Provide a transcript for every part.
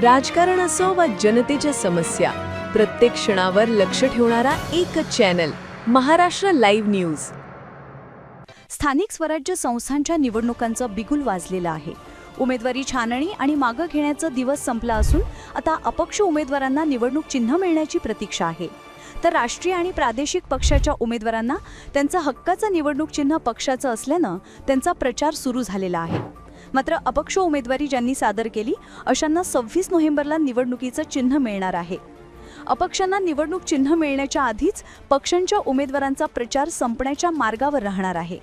राजकारण असो वा जनतेच्या समस्या प्रत्येक क्षणावर लक्ष ठेवणारा एकच चॅनल महाराष्ट्र लाईव्ह न्यूज. स्थानिक स्वराज्य संस्थांच्या निवडणुकांचं बिगुल वाजलेलं आहे. उमेदवारी छाननी आणि मागं घेण्याचा दिवस संपला असून आता अपक्ष उमेदवारांना निवडणूक चिन्ह मिळण्याची प्रतीक्षा आहे. तर राष्ट्रीय आणि प्रादेशिक पक्षाच्या उमेदवारांना त्यांचं हक्काचं निवडणूक चिन्ह पक्षाचं असल्यानं त्यांचा प्रचार सुरू झालेला आहे. मात्र अपक्ष उमेदवारी ज्यांनी सादर केली अशांना सव्वीस नोव्हेंबरला निवडणुकीचं चिन्ह मिळणार आहे. अपक्षांना निवडणूक चिन्ह मिळण्याच्या आधीच पक्षांच्या उमेदवारांचा प्रचार संपण्याच्या मार्गावर राहणार आहे.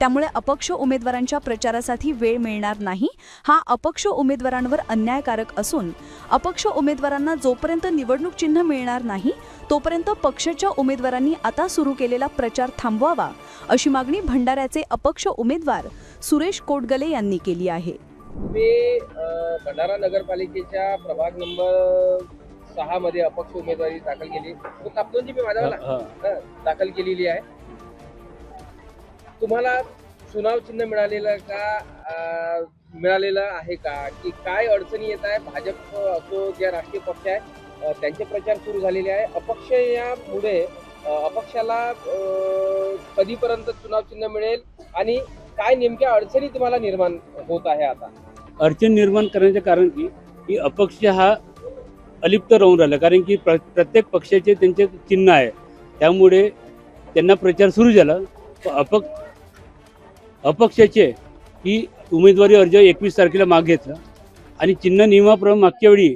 त्यामुळे अपक्ष उमेदवारांच्या प्रचारासाठी वेळ मिळणार नाही. हा अपक्ष उमेदवारांवर अन्यायकारक असून अपक्ष उमेदवारांना जोपर्यंत निवडणूक चिन्ह मिळणार नाही तोपर्यंत पक्षाच्या उमेदवारांनी आता सुरू केलेला प्रचार थांबवावा अशी मागणी भंडाऱ्याचे अपक्ष उमेदवार सुरेश कोटगले यांनी केली आहे. मी भंडारा नगरपालिकेच्या प्रभाग नंबर सहा मध्ये अपक्ष उमेदवारी दाखल केली. तो कापतोंची मी माझ्या हं, दाखल केलेली आहे. तुम्हाला चुनाव चिन्ह मिळालेलं का मिळालेलं आहे का? की काय अडचणी येत आहे? भाजप असो ज्या राष्ट्रीय पक्ष आहे त्यांचे प्रचार सुरू झालेले आहे. अपक्ष यामुळे अपक्षाला कधीपर्यंत चुनाव चिन्ह मिळेल आणि काय नेमक्या अडचणी तुम्हाला निर्माण होत आहे आता? अडचण निर्माण करण्याचे कारण की की अपक्ष हा अलिप्त राहून राहिला. कारण की प्र प्रत्येक पक्षाचे त्यांचे चिन्ह आहे. त्यामुळे त्यांना प्रचार सुरू झाला. अपक्ष अपक्षाचे ही उमेदवारी अर्ज एकवीस तारखेला माग घेतला. आणि चिन्ह नियमाप्रमाणे मागच्या वेळी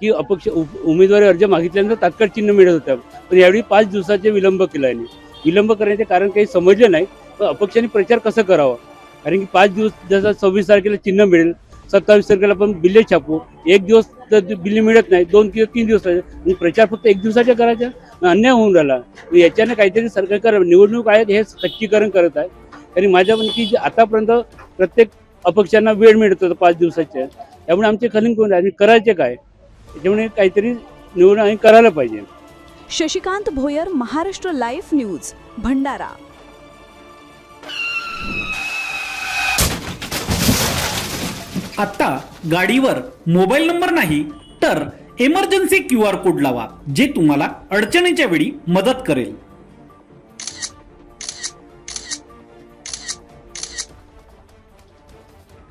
की अपक्ष उ- उमेदवारी अर्ज मागितल्यानंतर तात्काळ चिन्ह मिळत होत्या पण यावेळी पाच दिवसाचे विलंब केला आहे विलंब करण्याचे कारण काही समजलं नाही पण अपक्षाने प्रचार कसा करावा? कारण की पाच दिवस जसं सव्वीस तारखेला चिन्ह मिळेल सत्तावीस तारखेला आपण बिल्ले छापू एक दिवस तर ते बिल्ले मिळत नाही दोन किंवा तीन दिवस लागले. आणि प्रचार फक्त एक दिवसाच्या करायचा? अन्याय होऊन राहिला. याच्याने काहीतरी सरकार निवडणूक आयोग हे स्पष्टीकरण करत आहे. आणि माझ्या पण की जे आतापर्यंत प्रत्येक अपक्षांना वेळ मिळत होता पाच दिवसाच्या त्यामुळे आमचे खलिंग कोण आहे आणि करायचे काय? त्याच्यामुळे काहीतरी निवडणूक आम्ही करायला पाहिजे. Shashikant Bhoyar Maharashtra live news Bhandara. आता गाडीवर मोबाईल नंबर नाही तर एमर्जन्सी क्यू आर कोड लावा जे तुम्हाला अडचणीच्या वेळी मदत करेल.